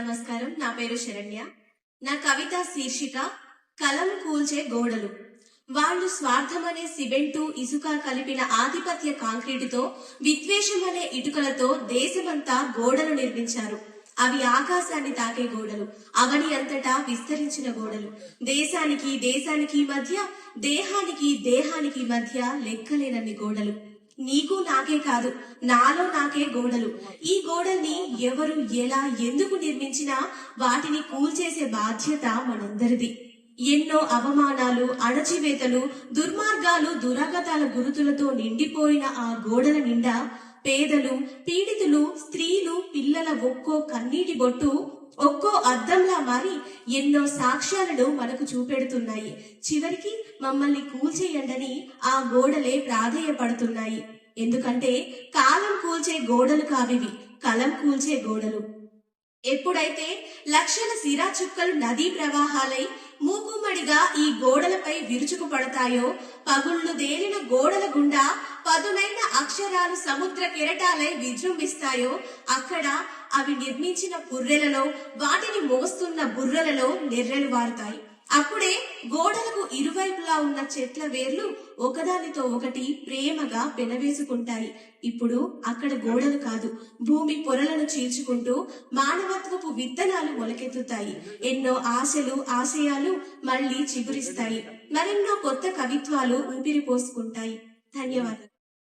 నమస్కారం. నా పేరు శరణ్య. నా కవిత శీర్షిక కలం కూల్చే గోడలు. వాళ్ళు స్వార్థం అనే సిమెంటు ఇసుక కలిపిన ఆధిపత్య కాంక్రీటుతో విద్వేషం అనే ఇటుకలతో దేశమంతా గోడలు నిర్మించారు. అవి ఆకాశాన్ని తాకే గోడలు అవని అంతటా విస్తరించిన గోడలు. దేశానికి దేశానికి మధ్య దేహానికి దేహానికి మధ్య లెక్కలేనన్ని గోడలు. నీకు నాకే కాదు నాలో నాకే గోడలు. ఈ గోడల్ని ఎవరు ఎలా ఎందుకు నిర్మించినా వాటిని కూల్చేసే బాధ్యత మనందరిది. ఎన్నో అవమానాలు అణచివేతలు దుర్మార్గాలు దురాగతాల గురుతులతో నిండిపోయిన ఆ గోడల నిండా పేదలు పీడితులు స్త్రీలు పిల్లల ఒక్కో కన్నీటి బొట్టు ఒక్కో అద్దంలా మారి ఎన్నో సాక్ష్యాలను మనకు చూపెడుతున్నాయి. చివరికి మమ్మల్ని కూల్చేయండని ఆ గోడలే ప్రాధేయపడుతున్నాయి. ఎందుకంటే కాలం కూల్చే గోడలు కావివి కలం కూల్చే గోడలు. ఎప్పుడైతే లక్షల సిరా చుక్కలు నదీ ప్రవాహాలై మూకుమ్మడిగా ఈ గోడలపై విరుచుకు పడతాయో పగుళ్ళు దేలిన గోడల గుండా అక్షరాలు సముద్ర కెరటాలై విజృంభిస్తాయో అక్కడ అవి నిర్మించిన పుర్రెలలో వాటిని మోస్తున్న బుర్రలలో నెర్రెలు వారుతాయి. అప్పుడే గోడలకు ఇరువైపులా ఉన్న చెట్ల వేర్లు ఒకదానితో ఒకటి ప్రేమగా పెనవేసుకుంటాయి. ఇప్పుడు అక్కడ గోడలు కాదు భూమి పొరలను చీల్చుకుంటూ మానవత్వపు విత్తనాలు మొలకెత్తుతాయి. ఎన్నో ఆశలు ఆశయాలు మళ్ళీ చిగురిస్తాయి. మరెన్నో కొత్త కవిత్వాలు ఊపిరి పోసుకుంటాయి. ధన్యవాదాలు.